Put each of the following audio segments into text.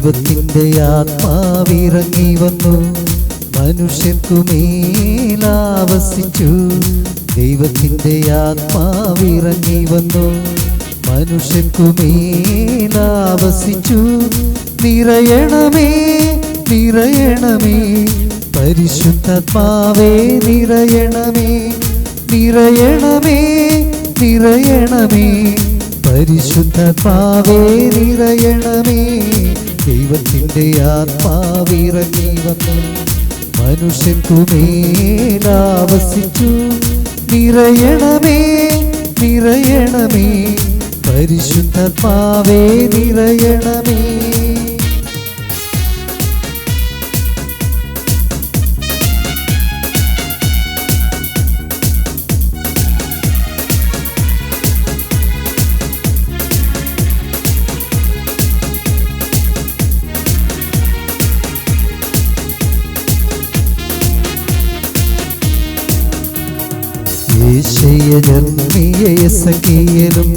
ദൈവത്തിന്റെ ആത്മാവിറങ്ങി വന്നു. മനുഷ്യർക്കുമേലാവസിച്ചു ദൈവത്തിന്റെ ആത്മാവിറങ്ങി വന്നു. മനുഷ്യർക്കുമേലാവസിച്ചു നിറയണമേ നിറയണമേ. പരിശുദ്ധാത്മാവേ നിറയണമേ. നിറയണമേ നിറയണമേ. പരിശുദ്ധാത്മാവേ നിറയണമേ. ദൈവത്തിന്റെ ആത്മാവിറങ്ങി വന്നു മനുഷ്യൻ മേലാവസിച്ചു നിറയണമേ നിറയണമേ. പരിശുദ്ധാത്മാവേ നിറയണമേ. യേശയജർമ്മിയസക്കിയലും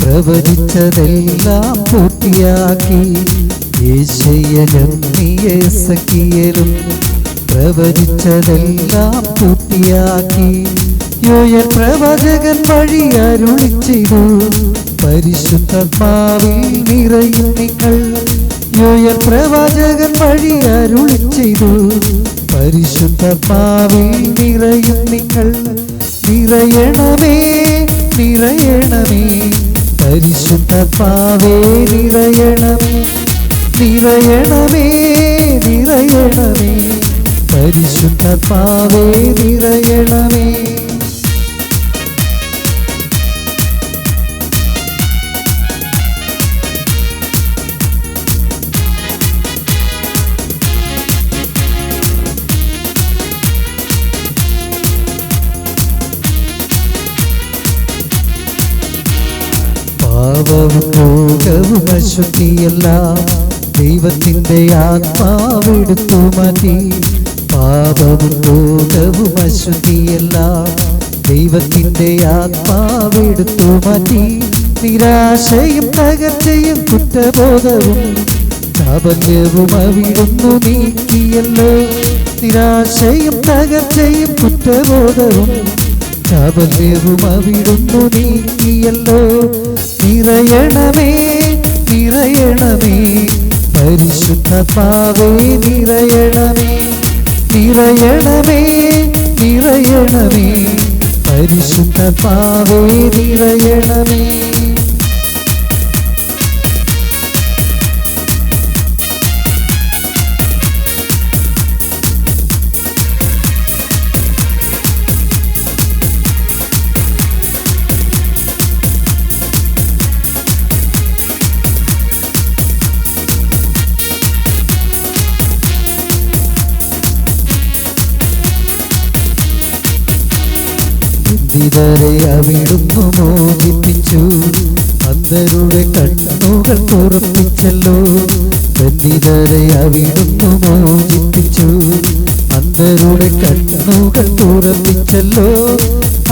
പ്രവചിച്ചതെല്ലാം പൂർത്തിയാക്കി. യേശയജർമ്മിയസക്കിയലും പ്രവചിച്ചതെല്ലാം പൂർത്തിയാക്കി. യോയൽ പ്രവചകൻ വഴി അരുളി ചെയ്തു. പരിശുദ്ധാത്മാവിൽ നിറയും നിങ്ങൾ. യോയൽ പ്രവാചകൻ വഴി അരുളി ചെയ്തു. പരിശുദ്ധാത്മാവിൽ നിറയും നിങ്ങൾ. നിറയണമേ നിറയണമേ. പരിശുദ്ധാത്മാവേ നിറയണമേ. നിറയണമേ നിറയണമേ. പരിശുദ്ധാത്മാവേ നിറയണമേ. പാപവും രോഗവും അശുദ്ധിയെല്ലാം ദൈവത്തിന്റെ ആത്മാവെടുത്തു മാറ്റി. പാപവും രോഗവും അശുദ്ധിയെല്ലാം ദൈവത്തിന്റെ ആത്മാവെടുത്തു മാറ്റി. നിരാശയും തകർച്ചയും കുറ്റബോധവും ചാപല്യവും അവിടുന്നു നീക്കിയല്ലോ. നിരാശയും തകർച്ചയും കുറ്റബോധവും ചാപല്യവും അവിടുന്നു നീക്കിയല്ലോ നിറയണമേ നിറയണമേ. പരിശുദ്ധ പാവേ നിറയണമേ. നിറയണമേ നിറയണമേ. പരിശുദ്ധ പാവേ നിറയണമേ. ബന്ധിതരെ അവിടുന്നു മോചിപ്പിച്ചു. അന്ധരുടെ കണ്ണുകൾ തുറപ്പിച്ചല്ലോ ബന്ധിതരെ അവിടുന്നു മോചിപ്പിച്ചു. അന്ധരുടെ കണ്ണുകൾ തുറപ്പിച്ചല്ലോ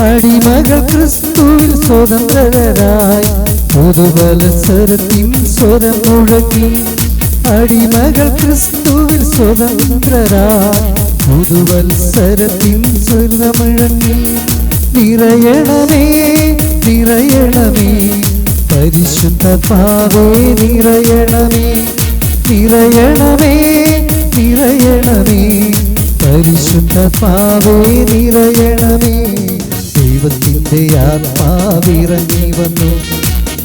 അടിമകൾ ക്രിസ്തുവിൽ സ്വതന്ത്രരായി. പുതുവത്സരത്തിൻ സ്വരം മുഴങ്ങി അടിമകൾ ക്രിസ്തുവിൽ സ്വതന്ത്രരായി. പുതുവത്സരത്തിൽ സ്വരം മുഴങ്ങി നിറയണമേ നിറയണമേ. പരിശുദ്ധാത്മാവേ നിറയണമേ. നിറയണമേ നിറയണമേ. പരിശുദ്ധാത്മാവേ നിറയണമേ. ദൈവത്തിന്റെ ആത്മാവിറങ്ങി വന്നു.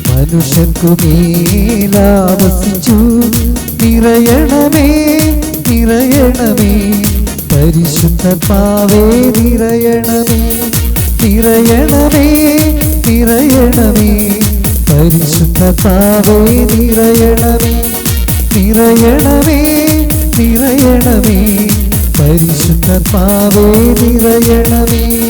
മനുഷ്യർക്കു മേലാവസിച്ചു. നിറയണമേ നിറയണമേ. പരിശുദ്ധാത്മാവേ നിറയണമേ. നിറയണമേ നിറയണമേ. പരിശുദ്ധാത്മാവേ നിറയണമേ. നിറയണമേ നിറയണമേ. പരിശുദ്ധാത്മാവേ നിറയണമേ.